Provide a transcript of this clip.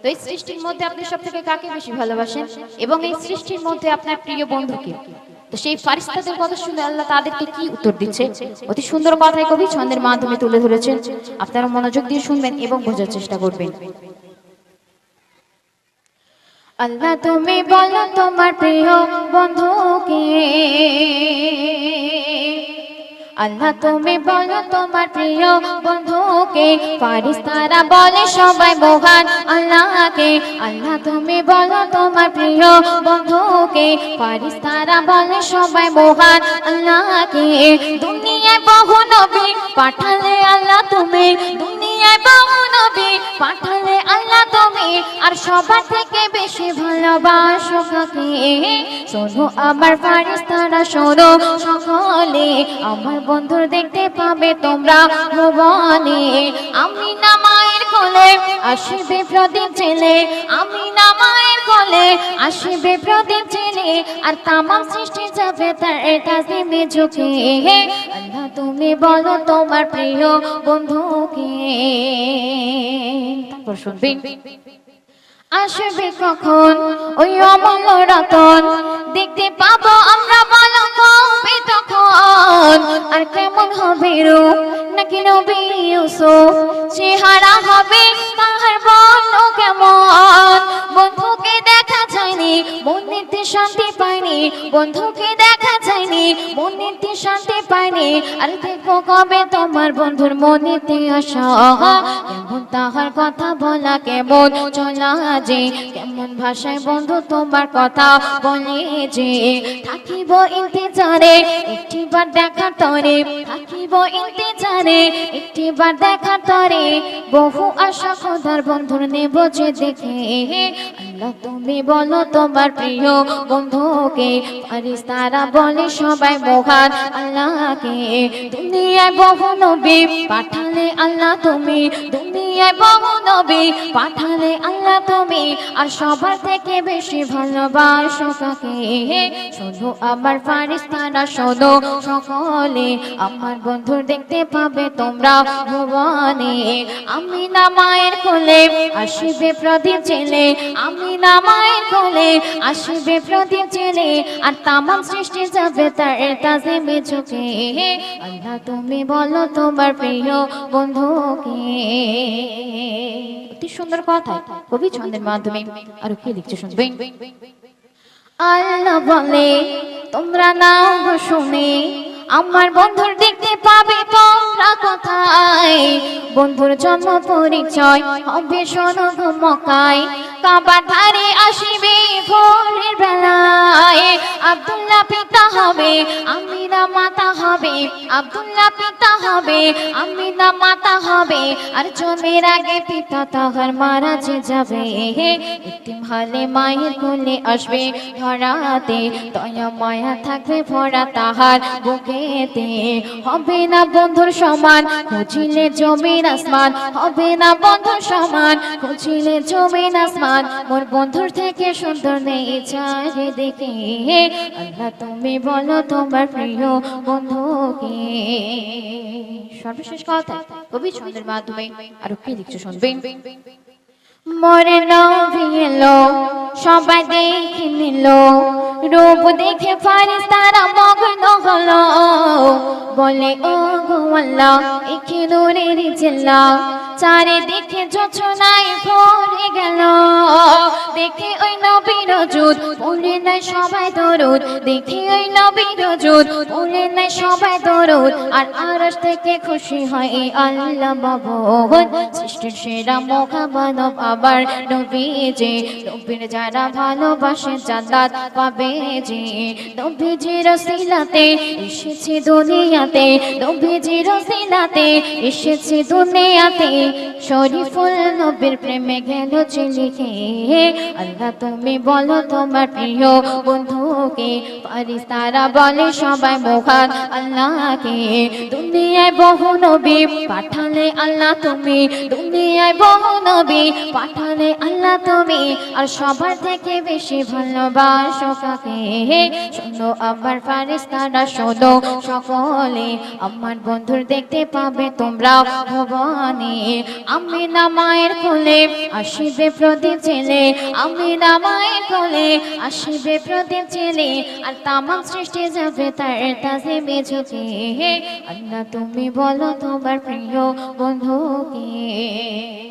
তো এই সৃষ্টির মধ্যে আপনি সব থেকে কাকে বেশি ভালোবাসেন? এবং এই সৃষ্টির মধ্যে আপনার প্রিয় বন্ধুকে তো সেই ফারিস্তাদের কথা শুনে আল্লাহ তাদেরকে কি উত্তর দিচ্ছে? অতি সুন্দর কথায় কবি ছন্দের মাধ্যমে তুলে ধরেছেন। আপনারা মনোযোগ দিয়ে শুনবেন এবং বোঝার চেষ্টা করবেন। আল্লাহ তুমি বলো তোমার প্রিয় বন্ধুকে আল্লাহ, তুমি বলো তোমার প্রিয় বন্ধুকে, ফারিস্তারা বলে সবাই মহান আল্লাহকে। আল্লাহ, তুমি বলো তোমার প্রিয় বন্ধুকে, ফারিস্তারা বলে সবাই মহান আল্লাহকে। দুনিয়ায় বহু নবী পাঠালে আল্লাহ তুমি, দুনিয়ায় বহু সবার থেকে বেশি ভালোবাসো কাকে? শোনো আমার ফারিস্তারা, শোনো সকলে। আমার বন্ধুর দেখতে পাবে তোমরা ভুবনে আমি না মায়ের কোলে আসিবে প্রদীপ ছেলে আমি না মায়ের কোলে আসিবে প্রদীপ ছেলে আর তামাম সৃষ্টি যাবে তার তাজিমে ঝুঁকে। আল্লাহ, তুমি বলো তোমার প্রিয় বন্ধুকে। তারপর শুনবেন আসবে কখন? ওই অমল রতন। দেখতে পাবো আমরা বলো তখন। আর কেমন হবে রূপ? নাকি নবী ইউসুফ? চেহারা হবে বন্ধুকে দেখা যায়নি মন্দিরতে শান্তি পাইনি আর দেখব কবে তোমার বন্ধুর মনেতে আসা কেমন তাহার কথা বলা, কেমন চলা যে, কেমন ভাষায় বন্ধু তোমার কথা বলে যে। থাকিব ইন্তজারে, একটিবার দেখা তরে। থাকিব ইন্তজারে, একটিবার দেখা তরে। বহু আশা খোদার বন্ধুর নেব যে দেখে। আল্লাহ তুমি, বলো তোমার প্রিয় বন্ধুকে। ফারিস্তারা বলে সবাই মহান আল্লাহকে। দুনিয়ায় বহু নবী, পাঠালে আল্লাহ তুমি। দুনিয়ায় বহু নবী, পাঠালে আল্লাহ তুমি। আর সবার থেকে বেশি ভালোবাসো কাকে? শোনো আমার ফারিস্তারা, শোনো সকলে। আমার বন্ধু দেখতে পাবে তোমরা ভুবনে। আমি না মায়ের কোলে, আসিবে প্রদীপ ছেলে আমি না মায়ের কোলে আসিবে প্রদীপ ছেলে আর তামাম সৃষ্টি যাবে তার আল্লাহ তুমি বলো তোমার প্রিয় বন্ধুকে অতি সুন্দর কথা, কবি ছন্দের মাধ্যমে। আরও কি লিখছে শুনবে? আল্লাহ বলে, তোমরা শুনে, আমার বন্ধুর দেখতে পাবে তোমরা কোথায়? বন্ধুর জন্ম পরিচয় হবে মকায়। কাবার ধারে আসিবে ভোরের বেলায়। আব্দুল্লাহ পিতা হবে আমিরা মাতা হবে, আব্দুল্লাহ পিতা হবে, আমিনা মাতা হবে। আর জন্মের আগে পিতা তাহার মারা যে যাবে। এতিম হালে মায়ের কোলে আসবে ধরাতে মায়া থাকবে ভরা তাহার বুকেতে। হবে না বন্ধুর সমান, খুঁজিলে জমিন আসমান। হবে না বন্ধুর সমান, খুঁজিলে জমিন আসমান। মোর বন্ধুর থেকে সুন্দর নেই চারে দেখে। আল্লাহ তুমি বলো তোমার প্রিয় বন্ধুকে সর্বশেষ কথা, কবি ছন্দের মাধ্যমে আরও কি লিখছে শুনবেন মরে নবী এলো, সবাই দেখে নিল। রূপ দেখে ফারিস তারা মগ্ন হলো। বলে ও গো আল্লাহ, একে দূরের জেলা। চারিদিকে যোচনায় ভরে গেল। দেখে ওই নবীর জুত বলে নাই সবাই দরুদ। দেখে ওই নবীর জুত বলে নাই সবাই দরুদ। আর আরশ থেকে খুশি হয় এই আল্লাহ বাবুদ সৃষ্টির সেরা মোখা মানব আবার নবী যে। নবীর যারা ভালোবাসে জান্নাত পাবে যে। নবীজির সিলাতে এসেছে দুনিয়াতে। নবীজির সিলাতে এসেছে দুনিয়াতে। শরীফুল নবীর প্রেমে গেল চিলিখে আল্লাহ তুমি বলো তোমার প্রিয় বন্ধুকে পারিস তারা বলে সবাই মোহান আল্লাহকে, দুনিয়ায় বহু নবী পাঠালে আল্লাহ তুমি, দুনিয়ায় বহু নবী পাঠালে আল্লাহ তুমি, আর সবার থেকে বেশি ভালোবাসো কাকে? শোনো আমার পারিস তারা শোনো সকলে, আমার বন্ধুর দেখতে পাবে তোমরা ভবনে আমি না মায়ের কোলে আসিবে প্রদীপ ছেলে আমি না মায়ের কোলে আসিবে প্রদীপ ছেলে আর তামাম সৃষ্টি যাবে তার তাজে মেঝুকে আল্লাহ তুমি বলো তোমার প্রিয় বন্ধুকে।